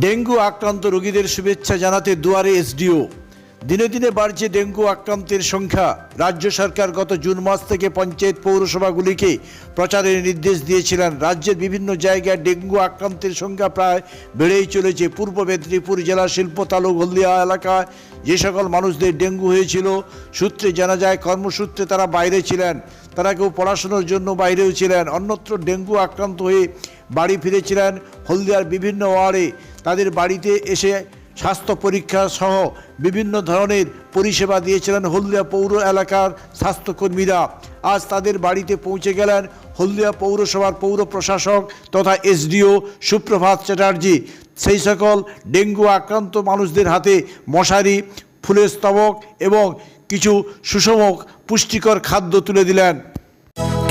Dengue আক্রান্ত রোগীদের শুভেচ্ছা জানাতে দুয়ারে এসডিও। দিনে দিনে বাড়ছে ডেঙ্গু আক্রান্তের সংখ্যা। রাজ্য সরকার গত জুন মাস থেকে পঞ্চায়েত পৌরসভাগুলিকে প্রচারের নির্দেশ দিয়েছিলেন। রাজ্যের বিভিন্ন জায়গায় ডেঙ্গু আক্রান্তের সংখ্যা প্রায় বেড়েই চলেছে। পূর্ব মেদিনীপুর জেলার শিল্প তালুক হলদিয়া এলাকায় যে সকল মানুষদের ডেঙ্গু হয়েছিল, সূত্রে জানা যায়, কর্মসূত্রে তারা বাইরে ছিলেন। তারা কেউ পড়াশোনার জন্য বাইরেও ছিলেন। অন্যত্র ডেঙ্গু আক্রান্ত হয়ে বাড়ি ফিরেছিলেন হলদিয়ার বিভিন্ন ওয়ার্ডে। তাদের বাড়িতে এসে স্বাস্থ্য পরীক্ষা সহ বিভিন্ন ধরনের পরিষেবা দিয়েছিলেন হলদিয়া পৌর এলাকার স্বাস্থ্যকর্মীরা। আজ তাদের বাড়িতে পৌঁছে গেলেন হলদিয়া পৌরসভার পৌর প্রশাসক তথা এসডিও সুপ্রভাত চ্যাটার্জি। সেই সকল ডেঙ্গু আক্রান্ত মানুষদের হাতে মশারি, ফুলের স্তবক এবং কিছু সুষম পুষ্টিকর খাদ্য তুলে দিলেন।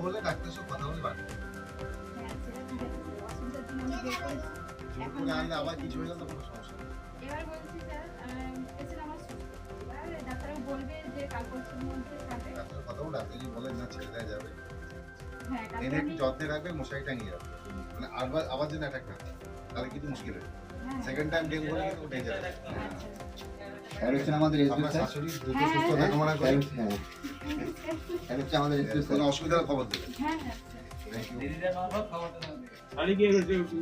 হলে ডাক্তার সব কথা বলে বাড়বে হ্যাঁ, সেটা ঠিক আছে। অসুবিধার জন্য আমি বের করেছি। জোর করে আনলে আবার কিছু হয়ে গেলে কোনো সমস্যা নেই এবার বলছি স্যার পেশেন্ট আমার সুস্থ বলবে যে কাল পরশুর মধ্যে থাকবে ডাক্তার কথা ডাক্তার যদি বলেন না ছেড়ে দেওয়া যাবে হ্যাঁ এনে একটু যত্নে রাখবে মশারি টাঙিয়ে রাখবে মানে আবার আবার যেন অ্যাটাক না তাহলে কিন্তু মুশকিল হবে হ্যাঁ, সেকেন্ড টাইম ডেঙ্গু হলে কিন্তু উঠে যাবে আচ্ছা। হচ্ছে আমাদের শাশুড়ি দ্রুত হ্যাঁ, সুস্থ হ্যাঁ। হ্যাঁ হচ্ছে আমাদের কোনো অসুবিধা খবর দেবেন হ্যাঁ হ্যাঁ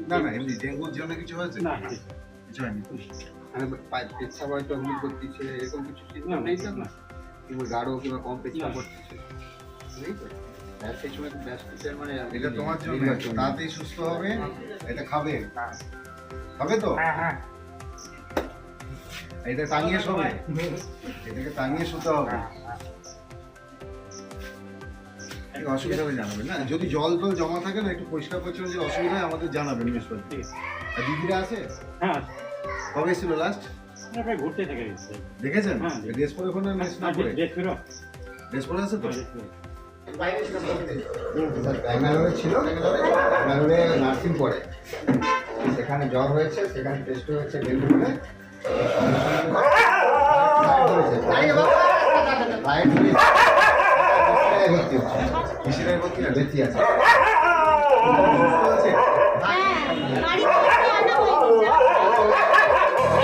না না এমনি ডেঙ্গুর জন্য কিছু হয়েছে? না কিছু হয়নি? মানে হুল করতেছে এরকম কিছু সিস্টেম নেই তো না। কিংবা গাঢ় কিংবা কম করতেছে। নেই তো? সেই সময় ব্যাস মানে এটা তোমার জন্য তাড়াতাড়ি সুস্থ হবে এটা খাবে? খাবে তো? এটা টাঙিয়ে শোবে? এটাকে টাঙিয়ে শুতে হবে। অসুবিধা হলে জানাবেন না? যদি জল টল জমা থাকে না একটু পরিষ্কার পরিচ্ছন্ন যে অসুবিধা হয় আমাদের জানাবেন মিউনিসিপালিটি ঠিক আছে। আর দিদিরা আছে? হ্যাঁ কবে এসেছিল লাস্ট না, প্রায় ঘুরতে থেকে দেখেছেন? হ্যাঁ। ড্রেস পরে ওখানে মিস না করে? ডেট ফেরো ড্রেস পরে আছে তো? ব্যাঙ্গালোরে ছিল ব্যাঙ্গালোরে নার্সিং পড়ে। সেখানে জ্বর হয়েছে সেখানে টেস্ট হয়েছে ডেঙ্গু হয়েছে হচ্ছে কিসের ভর্তি আছে ভর্তি আছে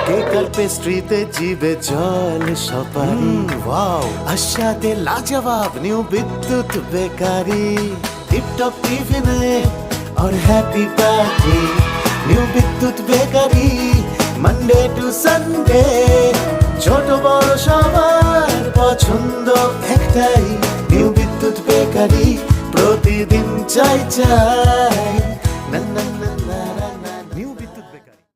কেক আর পেস্ট্রিতে জিবে জল সপারি ওয়াও আশাতে লাজবাব নিউ বিদ্যুৎ বেকারি টিপটপ টিফিনে और happy party new Bidyut bakery Monday to Sunday ছোট বড় সবার পছন্দ একটাই নিউ বিদ্যুৎ বেকারি প্রতিদিন চাই চাই। না না না না